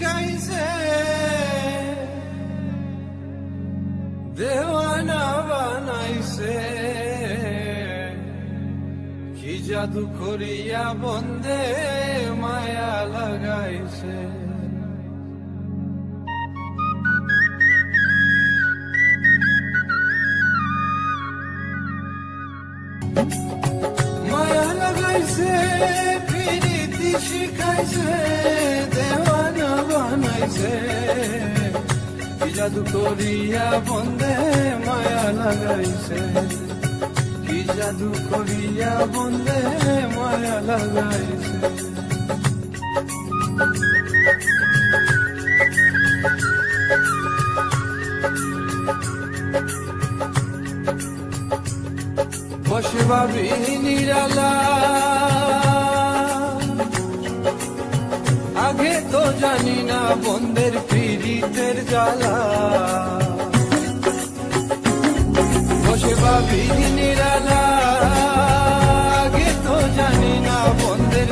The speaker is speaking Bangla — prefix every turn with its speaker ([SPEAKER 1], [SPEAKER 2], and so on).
[SPEAKER 1] শিখাইছে জাদু করিয়া বন্দে মায়া লাগাইছে। মায়া লাগাইছে ফিরিতি শিখাইছে। বানাইছে কি জাদু করিয়া বন্দে মায়া লাগাইছে। কি জাদু করিয়া বন্দে মায়া লাগাইছে। বসে ভাবি নিরালা লাগে তো জানি না বন্ধের পীড়িতের জ্বালা। বসে বাবি নিরালা আগে তো জানি না বন্ধের